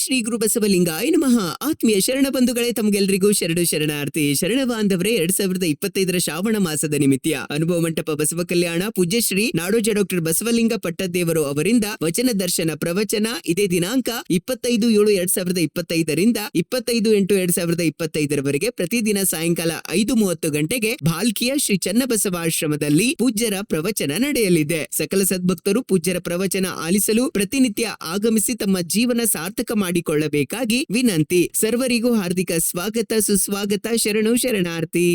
ಶ್ರೀ ಗುರು ಬಸವಲಿಂಗಾಯ ನಮಃ. ಆತ್ಮೀಯ ಶರಣ ಬಂಧುಗಳೇ ತಮಗೆಲ್ಲರಿಗೂ ಶರಣು ಶರಣಾರ್ಥಿ ಶರಣ ಬಾಂಧವರೇ, ಎರಡ್ ಸಾವಿರದ ಇಪ್ಪತ್ತೈದರ ಶ್ರಾವಣ ಮಾಸದ ನಿಮಿತ್ತ. ಅನುಭವ ಮಂಟಪ ಬಸವ ಕಲ್ಯಾಣ ಪೂಜ್ಯಶ್ರೀ ನಾಡೋಜ ಡಾಕ್ಟರ್ ಬಸವಲಿಂಗ ಪಟ್ಟದೇವರು ಅವರಿಂದ ವಚನ ದರ್ಶನ ಪ್ರವಚನ. ಇದೇ ದಿನಾಂಕ ಇಪ್ಪತ್ತೈದು ಏಳು ಎರಡ್ ಸಾವಿರದ ಇಪ್ಪತ್ತೈದರಿಂದ ಇಪ್ಪತ್ತೈದು ಎಂಟು ಎರಡ್ ಸಾವಿರದ ಇಪ್ಪತ್ತೈದರವರೆಗೆ ಪ್ರತಿದಿನ ಸಾಯಂಕಾಲ ಐದು ಮೂವತ್ತು ಗಂಟೆಗೆ ಭಾಲ್ಕಿಯ ಶ್ರೀ ಚನ್ನಬಸವ ಆಶ್ರಮದಲ್ಲಿ ಪೂಜ್ಯರ ಪ್ರವಚನ ನಡೆಯಲಿದೆ. ಸಕಲ ಸದ್ಭಕ್ತರು ಪೂಜ್ಯರ ಪ್ರವಚನ ಆಲಿಸಲು ಪ್ರತಿನಿತ್ಯ ಆಗಮಿಸಿ ತಮ್ಮ ಜೀವನ ಸಾರ್ಥಕ ಮಾಡಿಕೊಳ್ಳಬೇಕಾಗಿ ವಿನಂತಿ. ಸರ್ವರಿಗೂ ಹಾರ್ದಿಕ ಸ್ವಾಗತ ಸುಸ್ವಾಗತ ಶರಣು ಶರಣಾರ್ಥಿ.